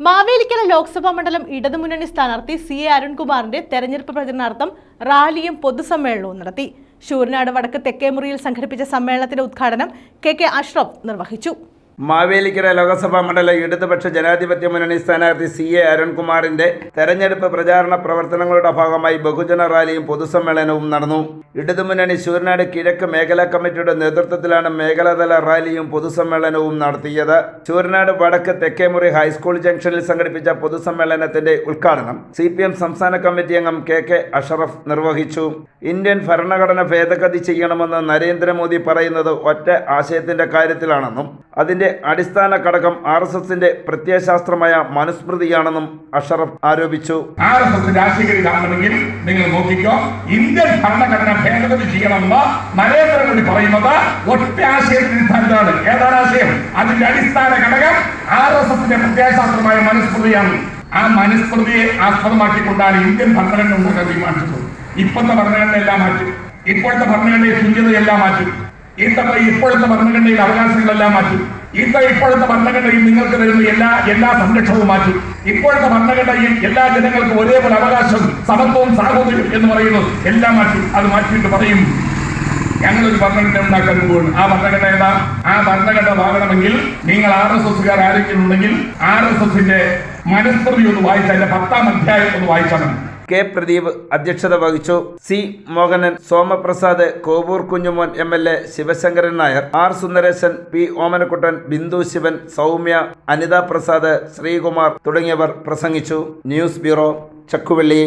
മാവേലിക്കര ലോക്സഭാ മണ്ഡലം ഇടതുമുന്നണി സ്ഥാനാർത്ഥി സി എ അരുൺകുമാറിന്റെ തെരഞ്ഞെടുപ്പ് പ്രചരണാർത്ഥം റാലിയും പൊതുസമ്മേളനവും നടത്തി. ശൂരനാട് വടക്ക് തെക്കേമുറിയിൽ സംഘടിപ്പിച്ച സമ്മേളനത്തിന്റെ ഉദ്ഘാടനം കെ കെ അഷ്റഫ് നിർവഹിച്ചു. മാവേലിക്കര ലോക്സഭാ മണ്ഡലം ഇടതുപക്ഷ ജനാധിപത്യ മുന്നണി സ്ഥാനാർത്ഥി സി എ അരുൺകുമാറിന്റെ തെരഞ്ഞെടുപ്പ് പ്രചാരണ പ്രവർത്തനങ്ങളുടെ ഭാഗമായി ബഹുജന റാലിയും പൊതുസമ്മേളനവും നടന്നു. ഇടതുമുന്നണി ശൂരനാട് കിഴക്ക് മേഖലാ കമ്മിറ്റിയുടെ നേതൃത്വത്തിലാണ് മേഖലാതല റാലിയും പൊതുസമ്മേളനവും നടത്തിയത്. ശൂരനാട് വടക്ക് തെക്കേമുറി ഹൈസ്കൂൾ ജംഗ്ഷനിൽ സംഘടിപ്പിച്ച പൊതുസമ്മേളനത്തിന്റെ ഉദ്ഘാടനം സി സംസ്ഥാന കമ്മിറ്റി അംഗം കെ കെ അഷറഫ് നിർവഹിച്ചു. ഇന്ത്യൻ ഭരണഘടന ഭേദഗതി ചെയ്യണമെന്ന് നരേന്ദ്രമോദി പറയുന്നത് ഒറ്റ ആശയത്തിന്റെ കാര്യത്തിലാണെന്നും അതിന്റെ അടിസ്ഥാന ഘടകം ആർ എസ് എസിന്റെ പ്രത്യയശാസ്ത്രമായ മനുസ്മൃതിയാണെന്നും അഷറഫ് ആരോപിച്ചു. ആർ എസ് എസ് രാഷ്ട്രീയ നിങ്ങൾ നോക്കിക്കോ ഇന്ത്യൻ ഭരണഘടന ഭേദഗതി ചെയ്യണമെന്ന് നരേന്ദ്രമോദി പറയുന്നത് ഒറ്റ ആശയത്തിന് ഇതാണ് ഏതാണ് ആശയം? അതിന്റെ അടിസ്ഥാന ഘടകം ആർ എസ് എസിന്റെ പ്രത്യയശാസ്ത്രമായ മനുസ്മൃതിയാണ്. ആ മനുസ്മൃതിയെ ആസ്പദമാക്കിക്കൊണ്ടാണ് ഇന്ത്യൻ ഭരണഘടന ഉണ്ടാക്കാൻ തീരുമാനിച്ചത്. ഇപ്പോഴത്തെ ഭരണഘടന എല്ലാം മാറ്റും. ഇപ്പോഴത്തെ ഭരണഘടനയെ തുല്യതയെല്ലാം മാറ്റും. ഇന്നത്തെ ഇപ്പോഴത്തെ ഭരണഘടനയിൽ അവകാശങ്ങളെല്ലാം മാറ്റും. ഈത്ത ഇപ്പോഴത്തെ ഭരണഘടനയിൽ നിങ്ങൾക്ക് തരുന്ന എല്ലാ എല്ലാ സംരക്ഷണവും മാറ്റും. ഇപ്പോഴത്തെ ഭരണഘടനയിൽ എല്ലാ ജനങ്ങൾക്കും ഒരേപോലെ അവകാശം സമത്വവും സാഹോദര്യം എന്ന് പറയുന്നത് എല്ലാം മാറ്റി. അത് മാറ്റിയിട്ട് പറയും. ഞങ്ങളൊരു ഭരണഘടന ഉണ്ടാക്കാൻ പോകുന്നു ആ ഭരണഘടന ഏതാ? ആ ഭരണഘടന വാങ്ങണമെങ്കിൽ നിങ്ങൾ ആർ എസ് എസ്സുകാർ ആരെങ്കിലും ഉണ്ടെങ്കിൽ ആർ എസ് എസിന്റെ മനുസ്മൃതി ഒന്ന് വായിച്ചാൽ പത്താം അധ്യായം ഒന്ന് വായിച്ചാൽ മതി. കെ പ്രദീപ് അധ്യക്ഷത വഹിച്ചു. C Mohanan Somaprasad Kovoor Kunjumon M L A Sivasankaran Nair R Sundaresan P Omanakuttan Bindu Sivan Soumya Anitha Prasad Sreekumar തുടങ്ങിയവർ പ്രസംഗിച്ചു. News bureau Chakkuvally.